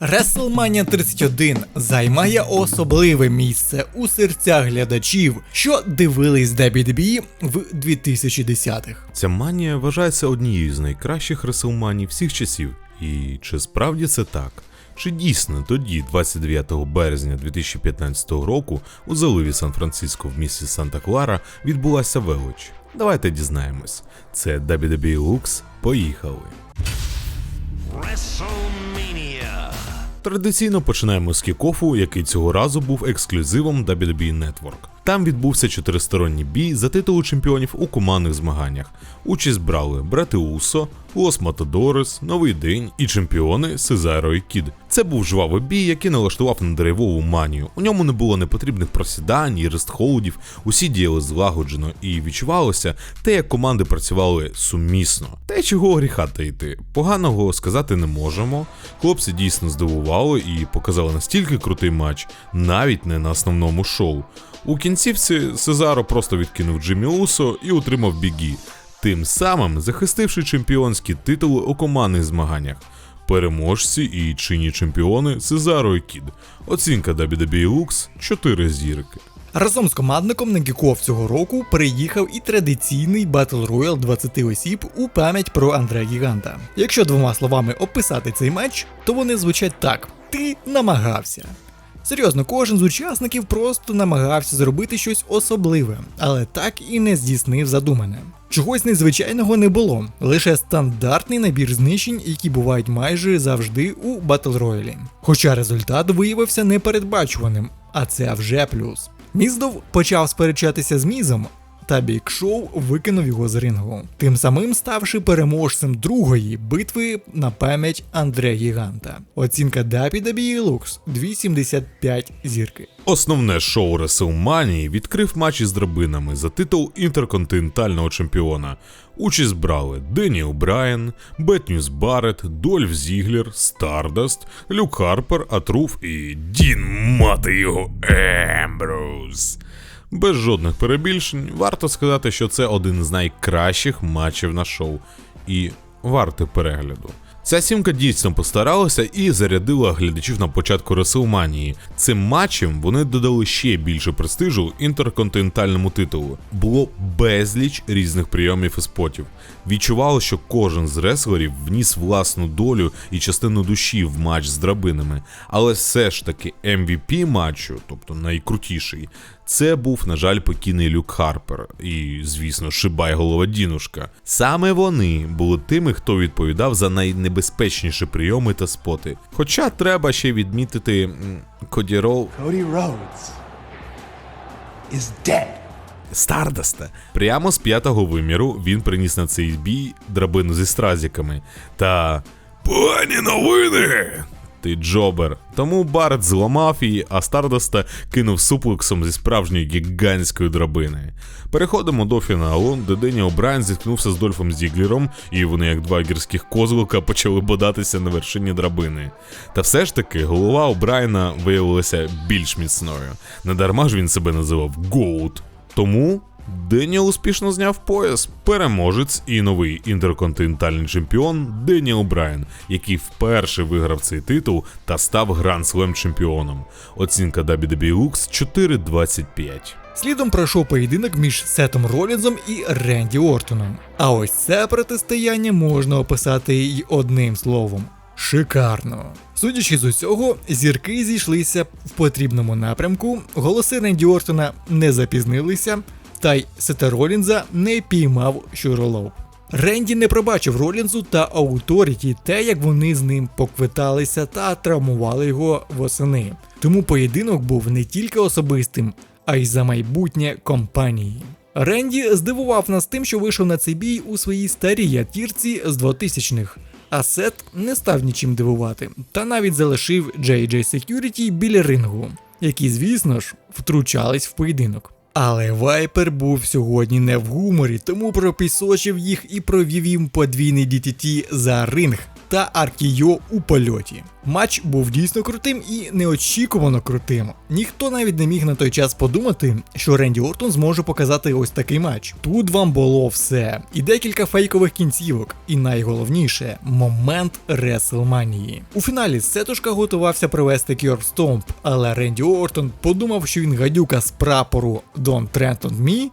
WrestleMania 31 займає особливе місце у серцях глядачів, що дивились WWE в 2010-х. Ця манія вважається однією з найкращих реселманій всіх часів. І чи справді це так? Чи дійсно тоді, 29 березня 2015 року, у заливі Сан-Франциско в місті Санта-Клара відбулася велич? Давайте дізнаємось. Це WWE Lux. Поїхали. WrestleMania. Традиційно починаємо з кікофу, який цього разу був ексклюзивом WWE Network. Там відбувся чотиристоронній бій за титулу чемпіонів у командних змаганнях. Участь брали брати Усо, Лос Матадорес, Новий День і чемпіони Сезаро і Кід. Це був жвавий бій, який налаштував на деревову манію. У ньому не було непотрібних просідань і рестхолдів, усі діяли злагоджено і відчувалося те, як команди працювали сумісно. Й чого гріха таїти. Поганого сказати не можемо. Хлопці дійсно здивували і показали настільки крутий матч, навіть не на основному шоу. У кінцівці Сезаро просто відкинув Джиммі Усо і утримав бігі, тим самим захистивши чемпіонські титули у командних змаганнях. Переможці і чинні чемпіони Сезаро і Кід. Оцінка WWE Lux 4 зірки. Разом з командником на кікоф цього року приїхав і традиційний Battle Royale 20 осіб у пам'ять про Андрея Гіганта. Якщо двома словами описати цей матч, то вони звучать так: ти намагався. Серйозно, кожен з учасників просто намагався зробити щось особливе, але так і не здійснив задумане. Чогось незвичайного не було, лише стандартний набір знищень, які бувають майже завжди у Battle Royale. Хоча результат виявився непередбачуваним, а це вже плюс. Міздов почав сперечатися з Мізом, та Бік Шоу викинув його з рингу, тим самим ставши переможцем другої битви на пам'ять Андрея Гіганта. Оцінка WWE Lux 2,75 зірки. Основне шоу WrestleMania відкрив матч із драбинами за титул інтерконтинентального чемпіона. Участь брали Деніел Брайан, Бетнюс Барретт, Дольф Зіглер, Стардаст, Люк Харпер, Атруф і Дін мати його Емброуз. Без жодних перебільшень, варто сказати, що це один з найкращих матчів на шоу і вартий перегляду. Ця сімка дійсно постаралася і зарядила глядачів на початку Реселманії. Цим матчем вони додали ще більше престижу інтерконтинентальному титулу. Було безліч різних прийомів і спотів. Відчувало, що кожен з реслерів вніс власну долю і частину душі в матч з драбинами. Але все ж таки MVP матчу, тобто найкрутіший, це був, на жаль, покійний Люк Харпер і, звісно, Шибай голова Дінушка. Саме вони були тими, хто відповідав за найнебезпечніші прийоми та споти. Хоча треба ще відмітити Коді Роу Cody Rhodes is dead. Стардаста. Прямо з п'ятого виміру він приніс на цей бій драбину зі стразіками. Та погані новини. Ти джобер. Тому Барет зламав її, а Стардаста кинув суплексом зі справжньої гігантської драбини. Переходимо до фіналу, де Дені О'Брайен зіткнувся з Дольфом Зіглером, і вони, як два гірських козлика, почали бодатися на вершині драбини. Та все ж таки, голова О'Брайена виявилася більш міцною. Недарма ж він себе називав Гоут. Тому Деніел успішно зняв пояс, переможець і новий інтерконтинентальний чемпіон Деніел Брайан, який вперше виграв цей титул та став Гранд Слем чемпіоном. Оцінка WWE Lux 4.25. Слідом пройшов поєдинок між Сетом Ролінзом і Ренді Ортоном. А ось це протистояння можна описати й одним словом. Шикарно. Судячи з усього, зірки зійшлися в потрібному напрямку, голоси Ренді Ортона не запізнилися, та й Сета Ролінза не піймав щуролов. Ренді не пробачив Ролінзу та Ауторіті те, як вони з ним поквиталися та травмували його восени. Тому поєдинок був не тільки особистим, а й за майбутнє компанії. Ренді здивував нас тим, що вийшов на цей бій у своїй старій ятірці з 2000-х. А Сет не став нічим дивувати, та навіть залишив JJ Security біля рингу, які, звісно ж, втручались в поєдинок. Але Вайпер був сьогодні не в гуморі, тому пропісочив їх і провів їм подвійний DTT за ринг. Та Аркійо у польоті. Матч був дійсно крутим і неочікувано крутим. Ніхто навіть не міг на той час подумати, що Ренді Ортон зможе показати ось такий матч. Тут вам було все. І декілька фейкових кінцівок, і найголовніше момент Реслманії. У фіналі Сетушка готувався провести Кьорб Стомп, але Ренді Ортон подумав, що він гадюка з прапору Tread on Me,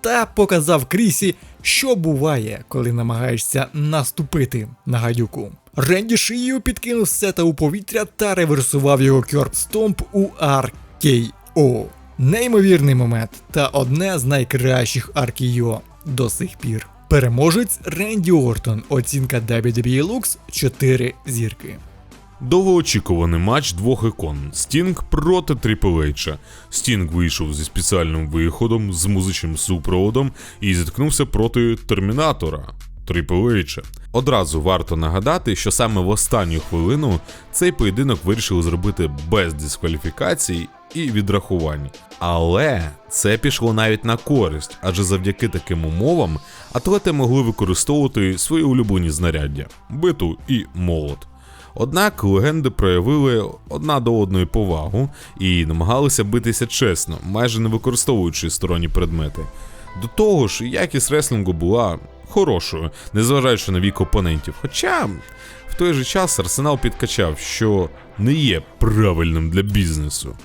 та показав Крісі, що буває, коли намагаєшся наступити на гадюку. Ренді шиєю підкинув сета у повітря та реверсував його Кьорб Стомп у RKO. Неймовірний момент та одне з найкращих RKO до сих пір. Переможець Ренді Ортон. Оцінка WWE Lux 4 зірки. Довгоочікуваний матч двох ікон Стінг проти Тріпл Ейча. Стінг вийшов зі спеціальним виходом з музичним супроводом і зіткнувся проти Термінатора Тріпл Ейча. Одразу варто нагадати, що саме в останню хвилину цей поєдинок вирішили зробити без дискваліфікацій і відрахувань. Але це пішло навіть на користь, адже завдяки таким умовам атлети могли використовувати свої улюблені знаряддя биту і молот. Однак легенди проявили одна до одної повагу і намагалися битися чесно, майже не використовуючи сторонні предмети. До того ж, якість реслінгу була хорошою, незважаючи на вік опонентів. Хоча в той же час арсенал підкачав, що не є правильним для бізнесу.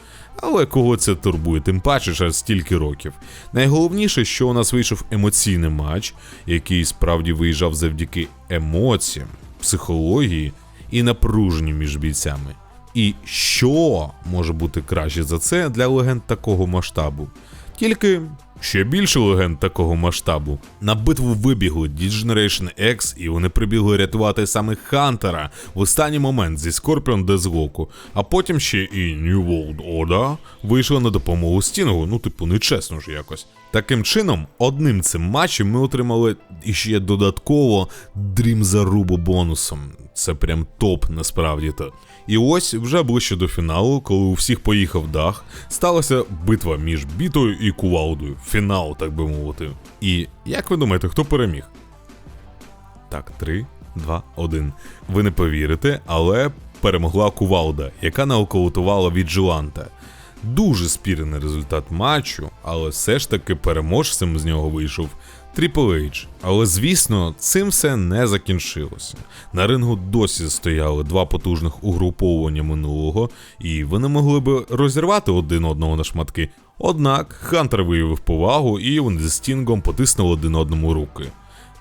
Але кого це турбує, тим паче через стільки років. Найголовніше, що у нас вийшов емоційний матч, який справді виїжджав завдяки емоціям, психології і напруженню між бійцями. І що може бути краще за це для легенд такого масштабу? Тільки ще більше легенд такого масштабу. На битву вибігли D-Generation X, і вони прибігли рятувати саме Хантера в останній момент зі Scorpion Deathlock, а потім ще і New World Order вийшли на допомогу Стінгу, ну типу, нечесно ж якось. Таким чином, одним цим матчем ми отримали іще додатково дрім зарубу бонусом. Це прям топ насправді то. І ось вже ближче до фіналу, коли у всіх поїхав дах, сталася битва між бітою і кувалдою. Фінал, так би мовити. І як ви думаєте, хто переміг? Так, 3, 2, 1. Ви не повірите, але перемогла кувалда, яка нокаутувала Віджиланта. Дуже спірний результат матчу, але все ж таки переможцем з нього вийшов Triple H. Але звісно, цим все не закінчилося. На рингу досі стояли два потужних угруповування минулого, і вони могли би розірвати один одного на шматки. Однак Хантер виявив повагу, і вони з Стінгом потиснули один одному руки.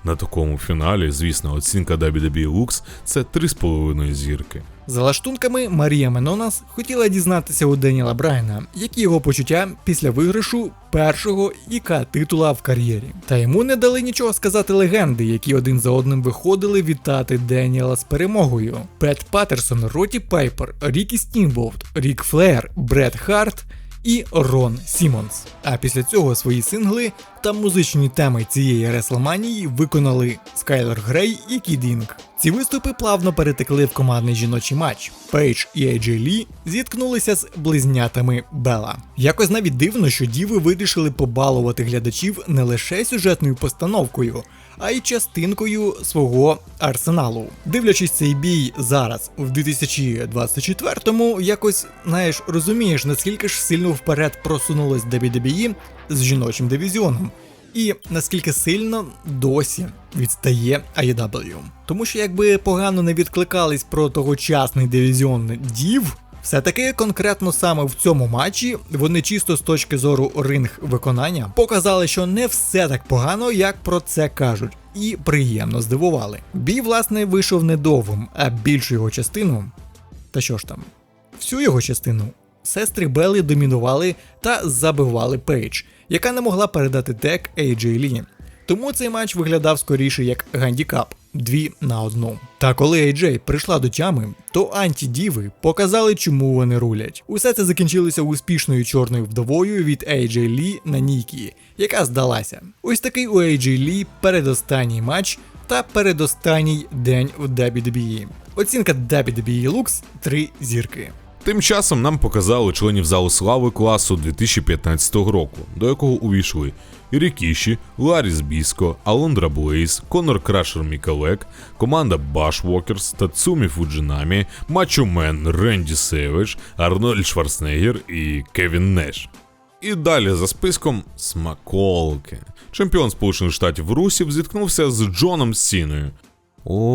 На такому фіналі, звісно, оцінка WWE Lux – це 3,5 зірки. За лаштунками Марія Менонас хотіла дізнатися у Деніела Брайана, які його почуття після виграшу першого ІК титула в кар'єрі. Та йому не дали нічого сказати легенди, які один за одним виходили вітати Деніела з перемогою. Пет Паттерсон, Роті Пайпер, Рікі Стінболт, Рік Флер, Бред Харт і Рон Сімонс. А після цього свої сингли та музичні теми цієї реслманії виконали Скайлер Грей і Кідінг. Ці виступи плавно перетекли в командний жіночий матч. Пейдж і AJ Лі зіткнулися з близнятами Бела. Якось навіть дивно, що діви вирішили побалувати глядачів не лише сюжетною постановкою, а й частинкою свого арсеналу. Дивлячись цей бій зараз, в 2024-му, якось знаєш, розумієш, наскільки ж сильно вперед просунулось WWE з жіночим дивізіоном. І наскільки сильно досі відстає AEW. Тому що якби погано не відкликались про тогочасний дивізіон дів, все-таки конкретно саме в цьому матчі вони чисто з точки зору ринг виконання показали, що не все так погано, як про це кажуть, і приємно здивували. Бій, власне, вийшов недовгим, а більшу його частину. Та що ж там, всю його частину сестри Белли домінували та забивали Пейдж, яка не могла передати тек AJ Лі. Тому цей матч виглядав скоріше як гандікап дві на одну. Та коли AJ прийшла до тями, то антидіви показали, чому вони рулять. Усе це закінчилося успішною чорною вдовою від AJ Лі на Нікі, яка здалася. Ось такий у AJ Лі передостанній матч та передостанній день в WWE. Оцінка WWE Lux 3 зірки. Тим часом нам показали членів залу слави класу 2015 року, до якого увійшли Рікіші, Ларіс Біско, Алондра Блейз, Конор Крашер Мікалек, команда Башвокерс, Тацумі Фуджинамі, Мачо Мен, Ренді Севич, Арнольд Шварценеггер і Кевін Неш. І далі за списком смаколки. Чемпіон Сполучених Штатів Русів зіткнувся з Джоном Сіною. О,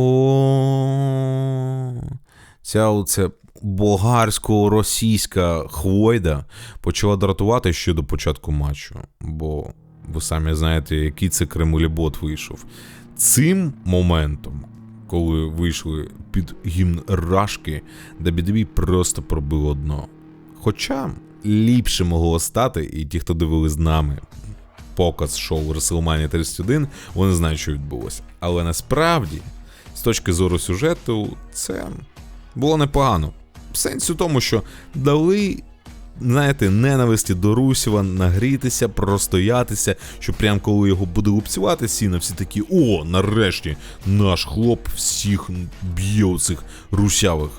ця оце болгарсько-російська хвойда почала дратувати ще до початку матчу, бо ви самі знаєте, який це кремулібот вийшов. Цим моментом, коли вийшли під гімн Рашки, WWE просто пробило дно. Хоча ліпше могло стати, і ті, хто дивились з нами показ шоу WrestleMania 31, вони знають, що відбулося. Але насправді, з точки зору сюжету, це було непогано. В сенсі в тому, що дали. Знаєте, ненависті до Русєва, нагрітися, простоятися, що прям коли його буде лупцювати сіна, всі такі: о, нарешті, наш хлоп всіх б'є цих русявих.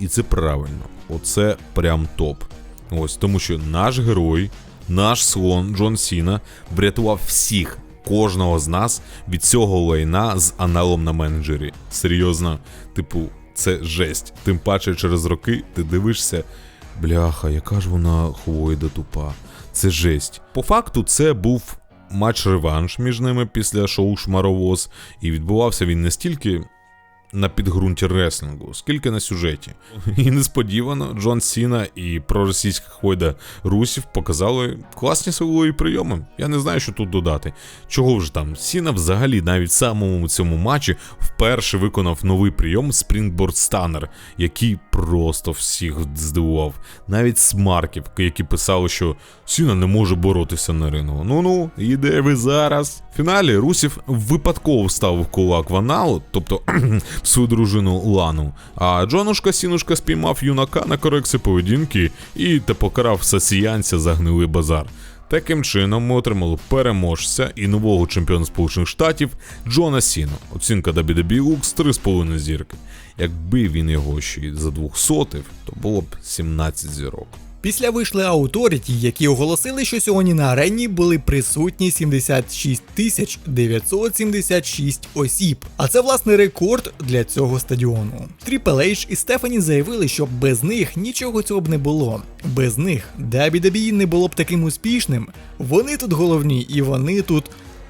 І це правильно. Оце прям топ. Ось тому, що наш герой, наш слон Джон Сіна врятував всіх, кожного з нас від цього лайна з аналом на менеджері. Серйозно, типу, це жесть. Тим паче через роки ти дивишся. Бляха, яка ж вона хвойда тупа. Це жесть. По факту, це був матч-реванш між ними після шоу Шмаровоз, і відбувався він не стільки на підґрунті реслінгу, скільки на сюжеті. І несподівано Джон Сіна і проросійська хвойда Русів показали класні силові прийоми. Я не знаю, що тут додати. Чого вже там? Сіна взагалі навіть в самому цьому матчі вперше виконав новий прийом Springboard Stunner, який просто всіх здивував. Навіть смарків, які писали, що Сіна не може боротися на рингу. Ну-ну, і де ви зараз? В фіналі Русів випадково вставив кулак в аналу, тобто свою дружину Лану. А Джонушка Сінушка спіймав юнака на корекцію поведінки і та покарав сасіянця за гнилий базар. Таким чином ми отримали переможця і нового чемпіона Сполучених Штатів Джона Сіну. Оцінка WWE Lux 3,5 зірки. Якби він його ще й за 200, то було б 17 зірок. Після вийшли Authority, які оголосили, що сьогодні на арені були присутні 76 тисяч 976 осіб. А це власне рекорд для цього стадіону. Triple H і Стефані заявили, що без них нічого цього б не було. Без них WWE не було б таким успішним. Вони тут головні і вони тут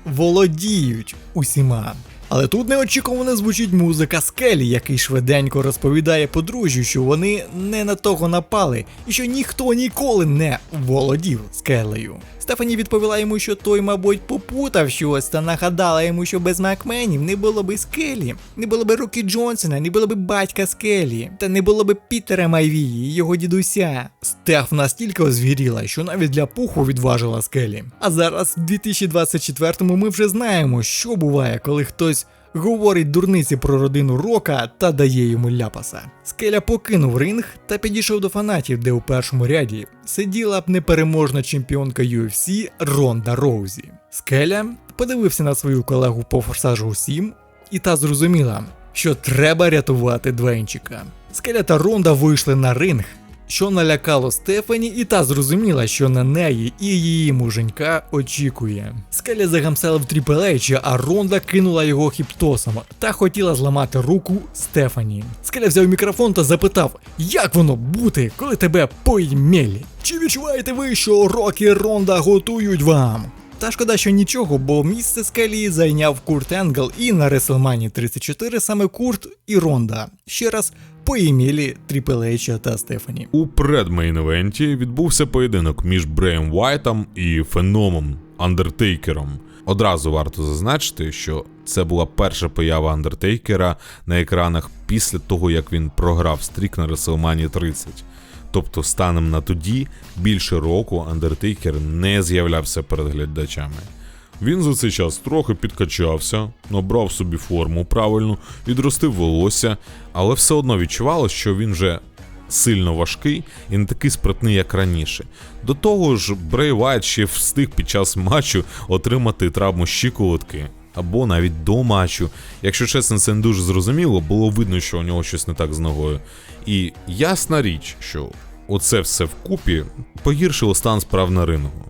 володіють усіма. Але тут неочікувано звучить музика Скелі, який швиденько розповідає подружжю, що вони не на того напали, і що ніхто ніколи не володів скелею. Стефані відповіла йому, що той, мабуть, попутав щось та нагадала йому, що без Макменів не було би скелі, не було би Рукі Джонсона, не було би батька скелі, та не було би Пітера Майвії, його дідуся. Стеф настільки озвіріла, що навіть для пуху відважила скелі. А зараз, в 2024-му, ми вже знаємо, що буває, коли хтось говорить дурниці про родину Рока та дає йому ляпаса. Скеля покинув ринг та підійшов до фанатів, де у першому ряді сиділа б непереможна чемпіонка UFC Ронда Роузі. Скеля подивився на свою колегу по форсажу 7 і та зрозуміла, що треба рятувати Двенчика. Скеля та Ронда вийшли на ринг, що налякало Стефані, і та зрозуміла, що на неї і її муженька очікує. Скеля загамселив Тріпл Ейча, а Ронда кинула його хіптосом та хотіла зламати руку Стефані. Скеля взяв мікрофон та запитав, як воно бути, коли тебе поймєлі? Чи відчуваєте ви, що Рок і Ронда готують вам? Та шкода, що нічого, бо місце Скелі зайняв Курт Енгл, і на WrestleMania 34 саме Курт і Ронда. Ще раз поімілі Тріпл Ейча та Стефані. У предмейн-івенті відбувся поєдинок між Бреєм Вайтом і Феномом Андертейкером. Одразу варто зазначити, що це була перша поява Андертейкера на екранах після того, як він програв стрік на WrestleMania 30. Тобто, станом на тоді більше року Андертейкер не з'являвся перед глядачами. Він за цей час трохи підкачався, набрав собі форму правильну, відростив волосся, але все одно відчувалося, що він вже сильно важкий і не такий спритний, як раніше. До того ж, Брей Вайт ще встиг під час матчу отримати травму щиколотки, або навіть до матчу. Якщо чесно, це не дуже зрозуміло, було видно, що у нього щось не так з ногою. І ясна річ, що оце все вкупі погіршило стан справ на рингу.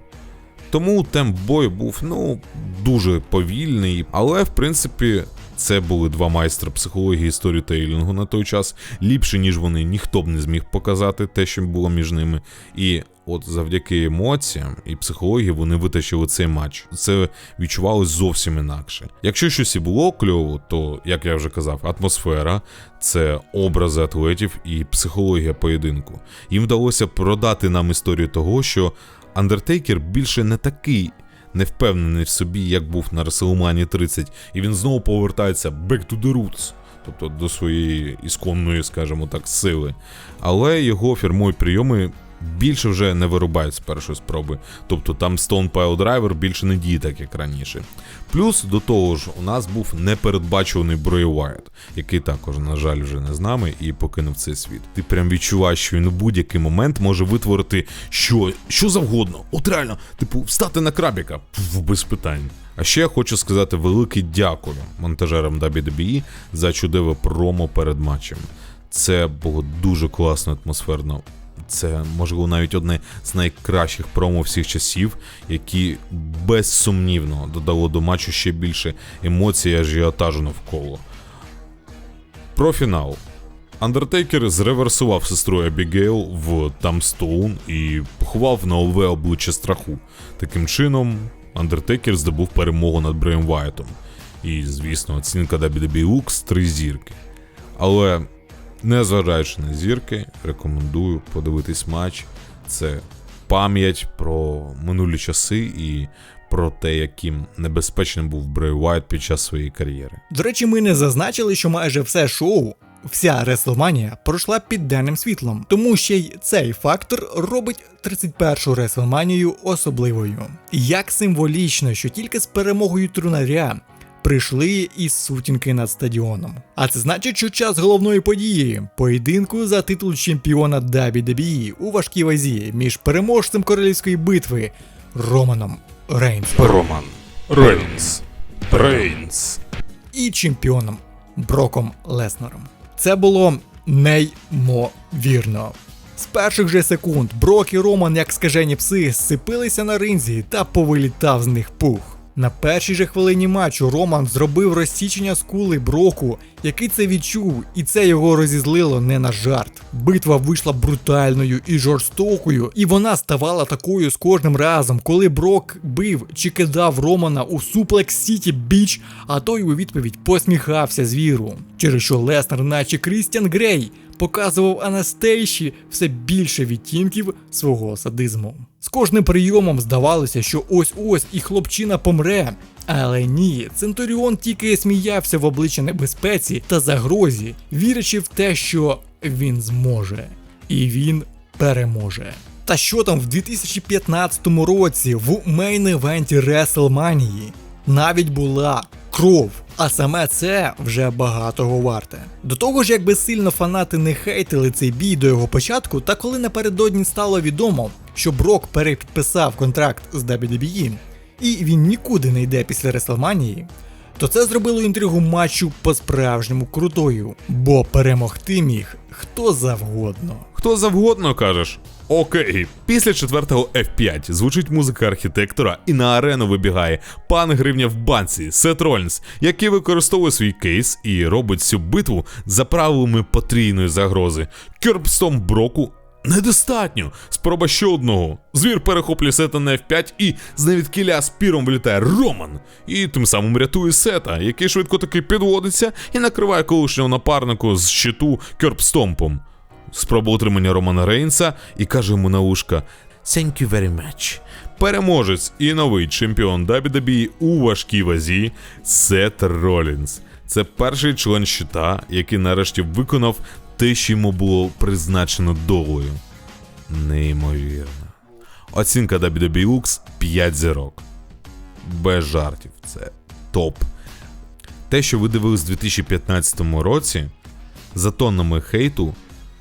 Тому темп бою був ну дуже повільний, але в принципі це були два майстра психології і сторітейлінгу на той час. Ліпше, ніж вони, ніхто б не зміг показати те, що було між ними. І от завдяки емоціям і психології вони витащили цей матч. Це відчувалось зовсім інакше. Якщо щось і було кльово, то як я вже казав, атмосфера, це образи атлетів і психологія поєдинку. Їм вдалося продати нам історію того, що Андертейкер більше не такий невпевнений в собі, як був на Реселмані 30, і він знову повертається back to the roots, тобто до своєї ісконної, скажімо так, сили. Але його фірмові прийоми більше вже не вирубають з першої спроби. Тобто там Stone Pile Driver більше не діє так, як раніше. Плюс до того ж, у нас був непередбачуваний Брей Уайт, який також, на жаль, вже не з нами і покинув цей світ. Ти прям відчуваєш, що він у будь-який момент може витворити що, що завгодно. От реально, типу, встати на крабіка Пф, без питань. А ще я хочу сказати велике дякую монтажерам WWE за чудове промо перед матчем. Це було дуже класно атмосферно. Це можливо навіть одне з найкращих промо всіх часів, які безсумнівно додало до матчу ще більше емоцій і ажіотажу навколо. Про фінал. Андертейкер зреверсував сестру Ебігейл в Тамстоун і поховав нове обличчя страху. Таким чином, Андертейкер здобув перемогу над Бреєм Вайтом. І, звісно, оцінка WWE Lux 3 зірки. Але Незважаючи на зірки, рекомендую подивитись матч. Це пам'ять про минулі часи і про те, яким небезпечним був Брей Уайт під час своєї кар'єри. До речі, ми не зазначили, що майже все шоу. Вся Реслманія пройшла під денним світлом, тому ще й цей фактор робить 31-шу Реслманію особливою. Як символічно, що тільки з перемогою трунаря прийшли із сутінки над стадіоном. А це значить, що час головної події поєдинку за титул чемпіона WWE у важкій вазі між переможцем королівської битви Романом Рейнсом Роман Рейнс. Рейнс. і чемпіоном Броком Леснером. Це було неймовірно. З перших же секунд Брок і Роман, як скажені пси, сцепилися на ринзі та повилітав з них пух. На першій же хвилині матчу Роман зробив розсічення скули Броку, який це відчув, і це його розізлило не на жарт. Битва вийшла брутальною і жорстокою, і вона ставала такою з кожним разом, коли Брок бив чи кидав Романа у Suplex City Біч, а той у відповідь посміхався звіру. Через що Леснер, наче Крістіан Грей, показував Анастейші все більше відтінків свого садизму. З кожним прийомом здавалося, що ось-ось і хлопчина помре. Але ні, Центуріон тільки сміявся в обличчя небезпеці та загрозі, вірячи в те, що він зможе. І він переможе. Та що там в 2015 році в мейн-евенті WrestleMania навіть була кров, а саме це вже багатого варте. До того ж, якби сильно фанати не хейтили цей бій до його початку, та коли напередодні стало відомо, що Брок перепідписав контракт з WWE, і він нікуди не йде після Реслманії, то це зробило інтригу матчу по-справжньому крутою, бо перемогти міг хто завгодно. Хто завгодно кажеш. Окей, після четвертого F5 звучить музика архітектора, і на арену вибігає пан гривня в банці Сет Ролінс, який використовує свій кейс і робить цю битву за правилами потрійної загрози. Кьорбстом Броку недостатньо. Спроба ще одного. Звір перехоплює сета на F5 і з невідкіля спіром вилітає Роман. І тим самим рятує сета, який швидко таки підводиться і накриває колишнього напарнику з щиту Кьорбстомпом. Спроба утримання Романа Рейнса і каже йому на ушка Thank you very much. Переможець і новий чемпіон WWE у важкій вазі Сет Ролінс. Це перший член щита, який нарешті виконав те, що йому було призначено долею. Неймовірно. Оцінка WWE Lux 5 зірок. Без жартів, це топ. Те, що ви дивились у 2015 році, за тоннами хейту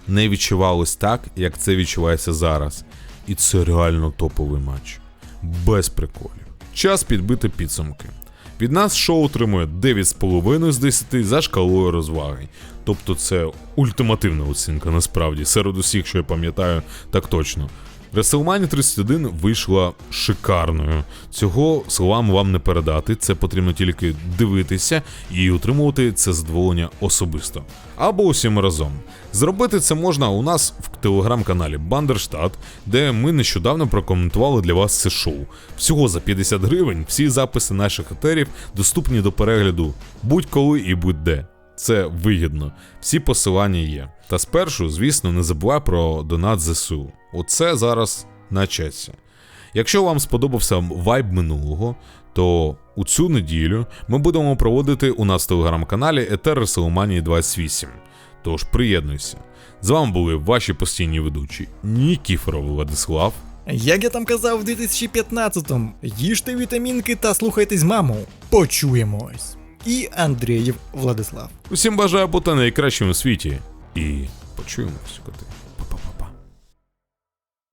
не відчувалось так, як це відчувається зараз. І це реально топовий матч. Без приколів. Час підбити підсумки. Від нас шоу отримує 9,5 з 10 за шкалою розваги. Тобто це ультимативна оцінка, насправді, серед усіх, що я пам'ятаю, так точно. WrestleMania 31 вийшла шикарною. Цього словам вам не передати. Це потрібно тільки дивитися і отримувати це задоволення особисто. Або усім разом. Зробити це можна у нас в телеграм-каналі Бандерштат, де ми нещодавно прокоментували для вас це шоу. Всього за 50 гривень всі записи наших етерів доступні до перегляду будь-коли і будь-де. Це вигідно. Всі посилання є. Та спершу, звісно, не забувай про донат ЗСУ. Оце зараз на часі. Якщо вам сподобався вайб минулого, то у цю неділю ми будемо проводити у нас в телеграм-каналі Етер Селоманії 28. Тож приєднуйся. З вами були ваші постійні ведучі Нікіфоров Владислав. Як я там казав в 2015-му, їжте вітамінки та слухайтесь маму. Почуємось. І Андрієв Владислав. Усім бажаю бути найкращим у світі і почуємось, коти.